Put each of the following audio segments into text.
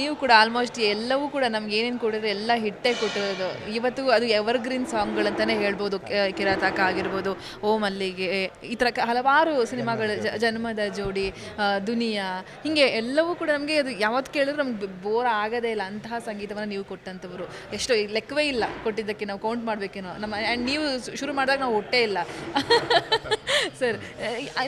ನೀವು ಕೂಡ ಆಲ್ಮೋಸ್ಟ್ ಎಲ್ಲವೂ ಕೂಡ ನಮ್ಗೆ ಏನೇನು ಕೊಡಿದ್ರೆ ಎಲ್ಲ ಹಿಟ್ಟೇ ಕೊಟ್ಟಿರೋದು. ಇವತ್ತು ಅದು ಎವರ್ಗ್ರೀನ್ ಸಾಂಗ್ಗಳಂತಲೇ ಹೇಳ್ಬೋದು ಕೆ- ಕಿರಾತಕ ಆಗಿರ್ಬೋದು ಓ ಮಲ್ಲಿಗೆ ಈ ಥರ ಕ- ಹಲವಾರು ಸಿನಿಮಾಗಳು ಜ- ಜನ್ಮದ ಜೋಡಿ ಆ, ದುನಿಯಾ ಹೀಗೆ ಎಲ್ಲವೂ ಕೂಡ ನಮಗೆ ಅದು ಯಾವತ್ತು ಕೇಳಿದ್ರು ನಮ್ಗೆ ಬೋರ್ ಆಗೋದೇ ಇಲ್ಲ. ಅಂತಹ ಸಂಗೀತವನ್ನು ನೀವು ಕೊಟ್ಟಂಥವ್ರು. ಎಷ್ಟೋ ಈ ಲೆಕ್ಕವೇ ಇಲ್ಲ ಕೊಟ್ಟಿದ್ದಕ್ಕೆ ನಾವು ಕೌಂಟ್ ಮಾಡಬೇಕೇನೋ. ನಮ್ಮ ಆ್ಯಂಡ್ ನೀವು ಶು- ಶುರು ಮಾಡಿದಾಗ ನಾವು ಹೊಟ್ಟೆ ಇಲ್ಲ. ಸರ್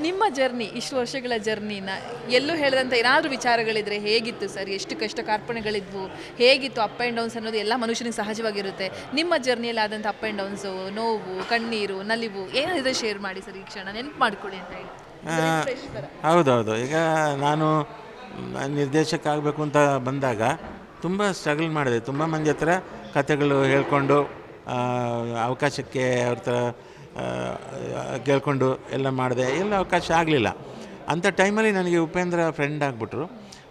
ನಿಮ್ಮ ಜರ್ನಿ ಇಷ್ಟು ವರ್ಷಗಳ ಜರ್ನಿನ ಎಲ್ಲೂ ಹೇಳಿದಂಥ ಏನಾದರೂ ವಿಚಾರಗಳಿದ್ರೆ ಹೇಗಿತ್ತು ಸರ್? ಎಷ್ಟು ಕಷ್ಟ ಕಾರ್ಪಣೆಗಳಿದ್ವು ಹೇಗಿತ್ತು ಅಪ್ ಆ್ಯಂಡ್ ಡೌನ್ಸ್ ಅನ್ನೋದು ಎಲ್ಲ ಮನುಷ್ಯನಿಗೆ ಸಹಜವಾಗಿರುತ್ತೆ. ನಿಮ್ಮ ಜರ್ನಿಯಲ್ಲಿ ಆದಂಥ ಅಪ್ ಆ್ಯಂಡ್ ಡೌನ್ಸು ನೋವು ಕಣ್ಣೀರು ನಲಿವು ಏನಾದರೂ ಶೇರ್ ಮಾಡಿ ಸರ್ ಈ ಕ್ಷಣ? ನೆನಪು ಮಾಡ್ಕೊಳ್ಳಿ ಅಂತ ಹೇಳಿ. ಥರ. ಹೌದೌದು. ಈಗ ನಾನು ನಿರ್ದೇಶಕ ಆಗಬೇಕು ಅಂತ ಬಂದಾಗ ತುಂಬ ಸ್ಟ್ರಗಲ್ ಮಾಡಿದೆ. ತುಂಬ ಮಂದಿ ಹತ್ರ ಕಥೆಗಳು ಹೇಳ್ಕೊಂಡು ಅವಕಾಶಕ್ಕೆ ಅವ್ರ ಆ, ಕೇಳ್ಕೊಂಡು ಎಲ್ಲ ಮಾಡಿದೆ. ಎಲ್ಲ ಅವಕಾಶ ಆಗಲಿಲ್ಲ. ಅಂಥ ಟೈಮಲ್ಲಿ ನನಗೆ ಉಪೇಂದ್ರ ಫ್ರೆಂಡ್ ಆಗಿಬಿಟ್ರು.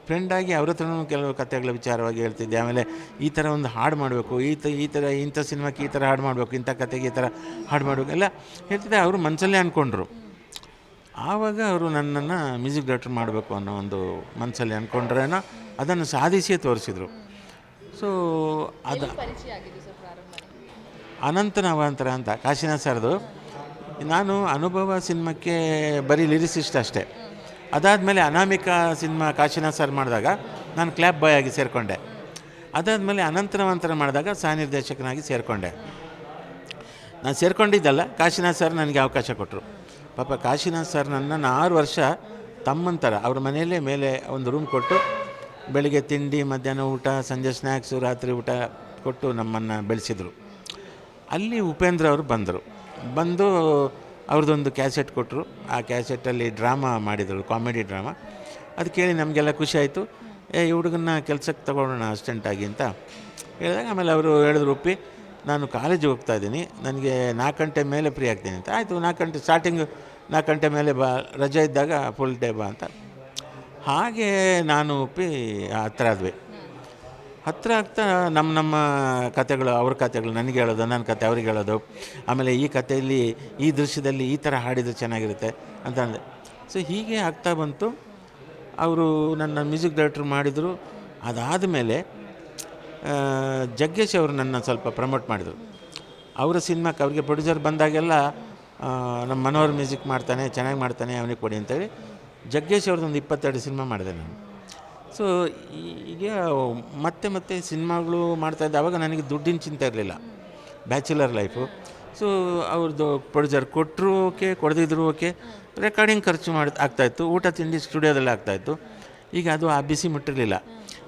ಫ್ರೆಂಡ್ ಆಗಿ ಅವ್ರ ಹತ್ರನೂ ಕೆಲವು ಕಥೆಗಳ ವಿಚಾರವಾಗಿ ಹೇಳ್ತಿದ್ದೆ. ಆಮೇಲೆ ಈ ಥರ ಒಂದು ಹಾಡು ಮಾಡಬೇಕು, ಈ ತ, ಈ ಥರ ಇಂಥ ಸಿನಿಮಾಕ್ಕೆ ಈ ಥರ ಹಾಡು ಮಾಡಬೇಕು, ಇಂಥ ಕತೆಗೆ ಈ ಥರ ಹಾಡು ಮಾಡಬೇಕು ಎಲ್ಲ ಹೇಳ್ತಿದ್ದೆ. ಅವರು ಮನಸ್ಸಲ್ಲೇ ಅಂದ್ಕೊಂಡ್ರು ಆವಾಗ ಅವರು ನನ್ನನ್ನು ಮ್ಯೂಸಿಕ್ ಡೈರೆಕ್ಟರ್ ಮಾಡಬೇಕು ಅನ್ನೋ ಒಂದು ಮನಸ್ಸಲ್ಲಿ ಅಂದ್ಕೊಂಡ್ರೇನೋ ಅದನ್ನು ಸಾಧಿಸಿಯೇ ತೋರಿಸಿದರು. ಸೊ ಅದು ಪರಿಚಯ ಆಗಿದೆ ಸರ್ ಪ್ರಾರಂಭ ಅನಂತ ನವಾಂತರ ಅಂತ, ಕಾಶಿನಾಥ್ ಸರ್ದು. ನಾನು ಅನುಭವ ಸಿನಿಮಾಕ್ಕೆ ಬರೀ ಲಿರಿಸಿಸ್ಟ್ ಅಷ್ಟೇ. ಅದಾದಮೇಲೆ ಅನಾಮಿಕಾ ಸಿನಿಮಾ ಕಾಶಿನಾಥ್ ಸರ್ ಮಾಡಿದಾಗ ನಾನು ಕ್ಲ್ಯಾಪ್ ಬಾಯ್ ಆಗಿ ಸೇರಿಕೊಂಡೆ. ಅದಾದಮೇಲೆ ಅನಂತ ನವಾಂತರ ಮಾಡಿದಾಗ ಸಹ ನಿರ್ದೇಶಕನಾಗಿ ಸೇರಿಕೊಂಡೆ. ನಾನು ಸೇರ್ಕೊಂಡಿದ್ದಲ್ಲ, ಕಾಶಿನಾಥ್ ಸರ್ ನನಗೆ ಅವಕಾಶ ಕೊಟ್ಟರು ಪಾಪ ಕಾಶಿನಾಥ್ ಸರ್ ನನ್ನನ್ನು ಆರು ವರ್ಷ ತಮ್ಮಂತರ, ಅವ್ರ ಮನೆಯಲ್ಲೇ ಮೇಲೆ ಒಂದು ರೂಮ್ ಕೊಟ್ಟು ಬೆಳಿಗ್ಗೆ ತಿಂಡಿ, ಮಧ್ಯಾಹ್ನ ಊಟ, ಸಂಜೆ ಸ್ನ್ಯಾಕ್ಸು ರಾತ್ರಿ ಊಟ ಕೊಟ್ಟು ನಮ್ಮನ್ನು ಬೆಳೆಸಿದರು. ಅಲ್ಲಿ ಉಪೇಂದ್ರ ಅವರು ಬಂದರು. ಬಂದು ಅವ್ರದ್ದೊಂದು ಕ್ಯಾಸೆಟ್ ಕೊಟ್ಟರು ಆ ಕ್ಯಾಸೆಟಲ್ಲಿ ಡ್ರಾಮಾ ಮಾಡಿದರು, ಕಾಮಿಡಿ ಡ್ರಾಮಾ. ಅದು ಕೇಳಿ ನಮಗೆಲ್ಲ ಖುಷಿ ಆಯಿತು. ಏ, ಈ ಹುಡುಗನ್ನ ಕೆಲಸಕ್ಕೆ ತಗೊಳ್ಳೋಣ ಅಸಿಸ್ಟೆಂಟಾಗಿ ಅಂತ ಹೇಳಿದಾಗ ಆಮೇಲೆ ಅವರು ಹೇಳಿದ್ರು ಒಪ್ಪಿ ನಾನು ಕಾಲೇಜಿಗೆ ಹೋಗ್ತಾ ಇದ್ದೀನಿ. ನನಗೆ ನಾಲ್ಕು ಗಂಟೆ ಮೇಲೆ ಫ್ರೀ ಆಗ್ತೀನಿ ಅಂತ. ಆಯಿತು ನಾಲ್ಕು ಗಂಟೆ ಸ್ಟಾರ್ಟಿಂಗ್ ನಾಲ್ಕು ಗಂಟೆ ಮೇಲೆ ಬಾ, ರಜೆ ಇದ್ದಾಗ ಫುಲ್ ಡೇ ಬಾ ಅಂತ. ಹಾಗೆ ನಾನು ಒಪ್ಪಿ ಹತ್ರ ಆದ್ವಿ. ಹತ್ರ ಆಗ್ತಾ ನಮ್ಮ ನಮ್ಮ ಕತೆಗಳು ಅವ್ರ ಕತೆಗಳು ನನಗೆ ಹೇಳೋದು, ನನ್ನ ಕತೆ, ಅವ್ರಿಗೆ ಹೇಳೋದು. ಆಮೇಲೆ ಈ ಕಥೆಯಲ್ಲಿ, ಈ ದೃಶ್ಯದಲ್ಲಿ ಈ ಥರ ಹಾಡಿದ್ರೆ ಚೆನ್ನಾಗಿರುತ್ತೆ ಅಂತ ಅಂದೆ. ಸೊ ಹೀಗೆ ಆಗ್ತಾ ಬಂತು. ಅವರು ನನ್ನ ಮ್ಯೂಸಿಕ್ ಡೈರೆಕ್ಟ್ರ್ ಮಾಡಿದರು. ಅದಾದ ಮೇಲೆ ಜಗ್ಗೇಶ್ ಅವರು ನನ್ನ ಸ್ವಲ್ಪ ಪ್ರಮೋಟ್ ಮಾಡಿದರು. ಅವರ ಸಿನಿಮಾಕ್ಕೆ ಅವರಿಗೆ ಪ್ರೊಡ್ಯೂಸರ್ ಬಂದಾಗೆಲ್ಲ ನಮ್ಮ ಮನೋಹರ್ ಮ್ಯೂಸಿಕ್ ಮಾಡ್ತಾನೆ, ಚೆನ್ನಾಗಿ ಮಾಡ್ತಾನೆ, ಅವನಿಗೆ ಕೊಡಿ ಅಂತೇಳಿ. ಜಗ್ಗೇಶ್ ಅವ್ರದ್ದೊಂದು ಇಪ್ಪತ್ತೆರಡು ಸಿನಿಮಾ ಮಾಡಿದೆ ನಾನು. ಸೊ ಈಗ ಮತ್ತೆ ಮತ್ತೆ ಸಿನಿಮಾಗಳು ಮಾಡ್ತಾಯಿದ್ದೆ ಆವಾಗ ನನಗೆ ದುಡ್ಡಿನ ಚಿಂತೆ ಇರಲಿಲ್ಲ. Bachelor life. ಸೊ ಅವ್ರದ್ದು ಪ್ರೊಡ್ಯೂಸರ್ ಕೊಟ್ಟರು ಓಕೆ, ಕೊಡದಿದ್ರು ಓಕೆ. ರೆಕಾರ್ಡಿಂಗ್ ಖರ್ಚು ಮಾಡಿ ಆಗ್ತಾಯಿತ್ತು ಊಟ ತಿಂಡಿ ಸ್ಟುಡಿಯೋದಲ್ಲಿ ಆಗ್ತಾಯಿತ್ತು ಈಗ ಅದು ಆ ಬಿಸಿ ಮುಟ್ಟಿರಲಿಲ್ಲ.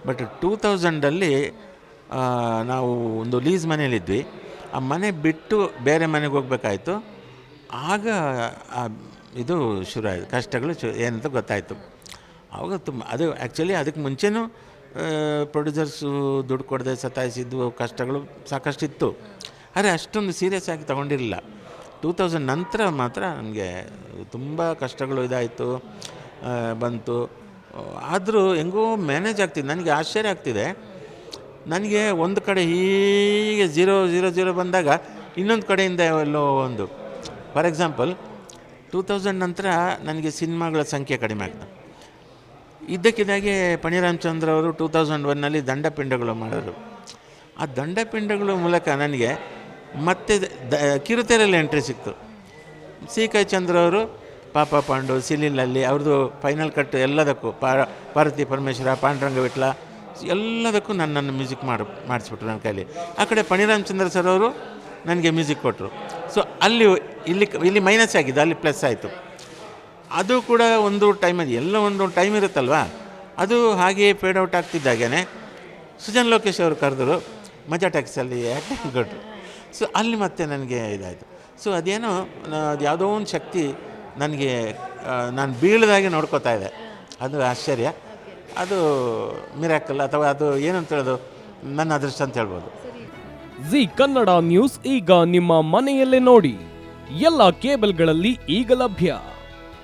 ಬಟ್ ಟೂ ತೌಸಂಡಲ್ಲಿ ನಾವು ಒಂದು ಲೀಸ್ ಮನೇಲಿದ್ವಿ ಆ ಮನೆ ಬಿಟ್ಟು ಬೇರೆ ಮನೆಗೆ ಹೋಗ್ಬೇಕಾಯ್ತು. ಆಗ ಇದು ಶುರು ಆಯಿತು. ಕಷ್ಟಗಳು ಶು, ಏನಂತ ಗೊತ್ತಾಯಿತು. ಆವಾಗ ತುಂಬ, ಅದು ಆ್ಯಕ್ಚುಲಿ ಅದಕ್ಕೆ ಮುಂಚೆನೂ ಪ್ರೊಡ್ಯೂಸರ್ಸು ದುಡ್ಡು ಕೊಡದೆ ಸತಾಯಿಸಿದ್ದು ಕಷ್ಟಗಳು ಸಾಕಷ್ಟಿತ್ತು. ಆದರೆ ಅಷ್ಟೊಂದು ಸೀರಿಯಸ್ ಆಗಿ ತೊಗೊಂಡಿರಲಿಲ್ಲ. ಟೂ ತೌಸಂಡ್ ನಂತರ ಮಾತ್ರ ನನಗೆ ತುಂಬ ಕಷ್ಟಗಳು ಇದಾಯಿತು ಬಂತು. ಆದರೂ ಹೆಂಗೋ ಮ್ಯಾನೇಜ್ ಆಗ್ತಿದೆ, ನನಗೆ ಆಶ್ಚರ್ಯ ಆಗ್ತಿದೆ. ನನಗೆ ಒಂದು ಕಡೆ ಹೀಗೆ ಜೀರೋ ಜೀರೋ ಜೀರೋ ಬಂದಾಗ ಇನ್ನೊಂದು ಕಡೆಯಿಂದ ಎಲ್ಲೋ ಒಂದು. ಫಾರ್ ಎಕ್ಸಾಂಪಲ್ ಟೂ ತೌಸಂಡ್ ನಂತರ ನನಗೆ ಸಿನಿಮಾಗಳ ಸಂಖ್ಯೆ ಕಡಿಮೆ ಆಗ್ತದೆ ಇದ್ದಕ್ಕಿದ್ದಾಗೆ ಪಣಿರಾಮಚಂದ್ರ ಅವರು ಟೂ ತೌಸಂಡ್ ಒನ್ನಲ್ಲಿ ದಂಡಪಿಂಡಗಳು ಮಾಡಿದರು. ಆ ದಂಡಪಿಂಡಗಳ ಮೂಲಕ ನನಗೆ ಮತ್ತೆ ದ ಕಿರುತೆರೆಯಲ್ಲಿ ಎಂಟ್ರಿ ಸಿಕ್ತು. ಸಿ ಕೈ ಚಂದ್ರ ಅವರು, ಪಾಪ ಪಾಂಡು ಸಿಲಿಲಲ್ಲಿ ಅವ್ರದ್ದು ಫೈನಲ್ ಕಟ್ ಎಲ್ಲದಕ್ಕೂ ಪಾರ ಪಾರ್ವತಿ ಪರಮೇಶ್ವರ, ಪಾಂಡುರಂಗ ವಿಟ್ಲ, ಎಲ್ಲದಕ್ಕೂ ನನ್ನನ್ನು ಮ್ಯೂಸಿಕ್ ಮಾಡಿ, ಮಾಡಿಸ್ಬಿಟ್ರು ನನ್ನ ಕೈಲಿ. ಆ ಕಡೆ ಪಣಿರಾಮಚಂದ್ರ ಸರ್ ಅವರು ನನಗೆ ಮ್ಯೂಸಿಕ್ ಕೊಟ್ಟರು ಸೊ ಅಲ್ಲಿ, ಇಲ್ಲಿ ಇಲ್ಲಿ ಮೈನಸ್ ಆಗಿದೆ, ಅಲ್ಲಿ ಪ್ಲಸ್ ಆಯಿತು. ಅದು ಕೂಡ ಒಂದು ಟೈಮಲ್ಲಿ ಎಲ್ಲ ಒಂದು ಟೈಮ್ ಇರುತ್ತಲ್ವ? ಅದು ಹಾಗೆಯೇ ಫೇಡ್ ಔಟ್ ಆಗ್ತಿದ್ದಾಗೇ ಸುಜನ್ ಲೋಕೇಶ್ ಅವರು ಕರೆದರು, ಮಜಾ ಟ್ಯಾಕ್ಸಲ್ಲಿ ಆ್ಯಕ್ಟಿಂಗ್ ಕೊಟ್ಟರು ಸೊ ಅಲ್ಲಿ ಮತ್ತೆ ನನಗೆ ಇದಾಯಿತು. ಸೊ ಅದೇನೋ ಯಾವುದೋ ಒಂದು ಶಕ್ತಿ ನನಗೆ ನಾನು ಬೀಳದಾಗೆ ನೋಡ್ಕೋತಾ ಇದೆ. ಅದು ಆಶ್ಚರ್ಯ. ಅದು ಮಿರಾಕಲ್ ಅಥವಾ ಅದು ಏನಂತ ಹೇಳೋದು, ನನ್ನ ಅದೃಷ್ಟ ಅಂತ ಹೇಳ್ಬೋದು. ಜಿ ಕನ್ನಡ ನ್ಯೂಸ್ ಈಗ ನಿಮ್ಮ ಮನೆಯಲ್ಲೇ ನೋಡಿ. ಎಲ್ಲ ಕೇಬಲ್ಗಳಲ್ಲಿ ಈಗ ಲಭ್ಯ.